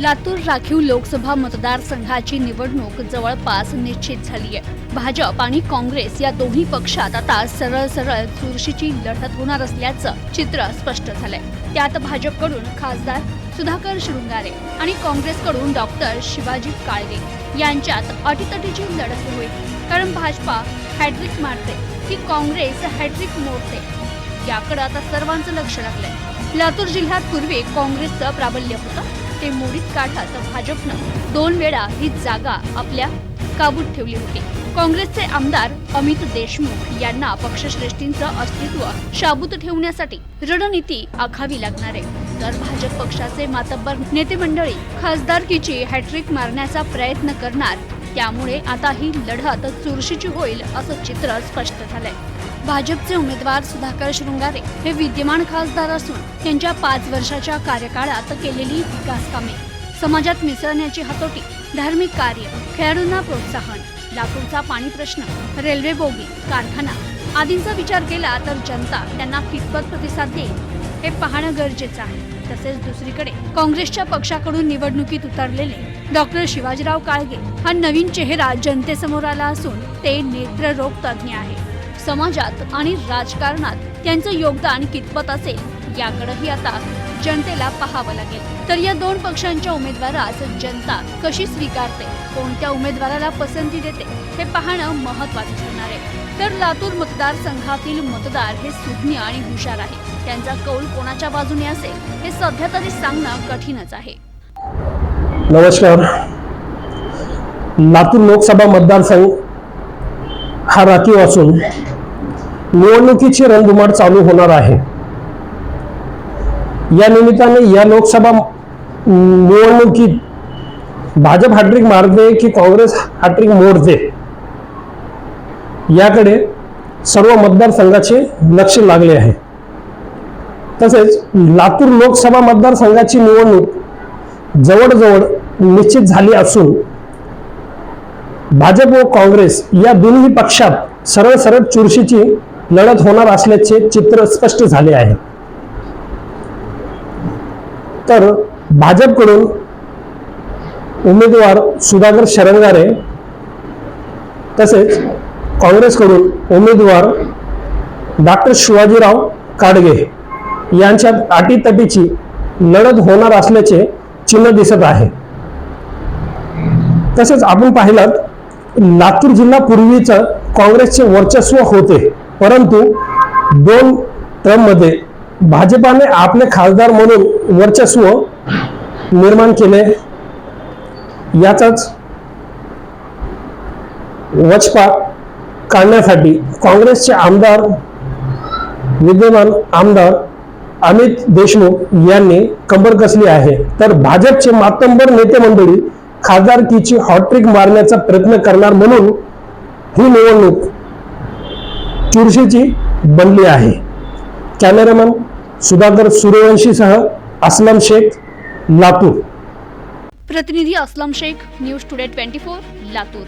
लातूर राखीव लोकसभा मतदारसंघाची निवडणूक जवळपास निश्चित झाली आहे. भाजप आणि काँग्रेस या दोन्ही पक्षात आता सरळ सरळ चुरशीची लढत होणार असल्याचं चित्र स्पष्ट झालंय. त्यात भाजपकडून खासदार सुधाकर शृंगारे आणि काँग्रेसकडून डॉक्टर शिवाजी काळगे यांच्यात अटीतटीची लढत होईल. कारण भाजपा हॅट्रिक मारते की काँग्रेस हॅट्रिक मोडते. याकडे आता सर्वांचं लक्ष लागलंय. लातूर जिल्ह्यात पूर्वी काँग्रेसचं प्राबल्य होतं. ते मोडीत काढत भाजपनं दोन वेळा ही जागा आपल्या काबूत ठेवली होती. काँग्रेसचे आमदार अमित देशमुख यांना पक्षश्रेष्ठींचं अस्तित्व शाबूत ठेवण्यासाठी रणनीती आखावी लागणार आहे. तर भाजप पक्षाचे मातब्बर नेते मंडळी खासदारकीची हॅट्रिक मारण्याचा प्रयत्न करणार त्यामुळे आता ही लढत चुरशीची होईल असं चित्र स्पष्ट झालंय. भाजपचे उमेदवार सुधाकर शृंगारे हे विद्यमान खासदार असून त्यांच्या पाच वर्षाच्या कार्यकाळात केलेली विकास कामे. समाजात मिसळण्याची हातोटी धार्मिक कार्य खेळाडूंना प्रोत्साहन लातूरचा पाणी प्रश्न रेल्वे बोगी कारखाना आदींचा विचार केला तर जनता त्यांना कितपत प्रतिसाद देईल हे पाहणं गरजेचं आहे. तसेच दुसरीकडे काँग्रेसच्या पक्षाकडून निवडणुकीत उतरलेले डॉक्टर शिवाजीराव काळगे हा नवीन चेहरा जनतेसमोर आला असून ते नेत्ररोग तज्ज्ञ आहे समाजात आणि राजकारणात त्यांचं योगदान कितपत असेल याकडेही आता जनतेला पाहावं लागेल. तर या दोन पक्षांच्या उमेदवारास जनता कशी स्वीकारते कोणत्या उमेदवाराला पसंती देते हे पाहणं महत्वाचं तर लातूर मतदारसंघातील मतदार हे सुज्ञ आणि हुशार आहे त्यांचा कौल कोणाच्या बाजूने असेल हे सध्या तरी सांगणं कठीणच आहे. नमस्कार. लातूर लोकसभा मतदारसंघ हा राखीव असून निवडणुकीची रणधुमाळ चालू होणार आहे. या निमित्ताने या लोकसभा निवडणुकीत भाजप हॅट्रिक मारते की काँग्रेस हॅट्रिक मोडते याकडे सर्व मतदारसंघाचे लक्ष लागले आहे. तसेच लातूर लोकसभा मतदारसंघाची निवडणूक जवळजवळ निश्चित झाली असून भाजप व काँग्रेस या दोन्ही पक्षात सरळ सरळ चुरशीची लढत होणार असल्याचे चित्र स्पष्ट झाले आहे. तर भाजपकडून उमेदवार सुधाकर शरंगारे तसेच काँग्रेसकडून उमेदवार डॉक्टर शिवाजीराव काडगे यांच्यात अटीतटीची लढत होणार असल्याचे चिन्ह दिसत आहे. तसेच आपण पाहिलं लातूर जिल्हा पूर्वीच काँग्रेसचे वर्चस्व होते परंतु दोन टर्ममध्ये भाजपाने आपले खासदार म्हणून वर्चस्व निर्माण केले. याचाच वचपा काढण्यासाठी काँग्रेसचे आमदार विद्यमान आमदार अमित देशमुख यांनी कंबर कसली आहे? तर भाजपचे मातंबर नेते मंडळी खासदारकीची हॉट्रिक मारण्याचा प्रयत्न करणार म्हणून ही निवडणूक चुरशीची बनली आहे. कॅमेरामन सुधाकर सूर्यवंशीसह असलम शेख लातूर. प्रतिनिधी Aslam Shaikh news today twenty four Latur.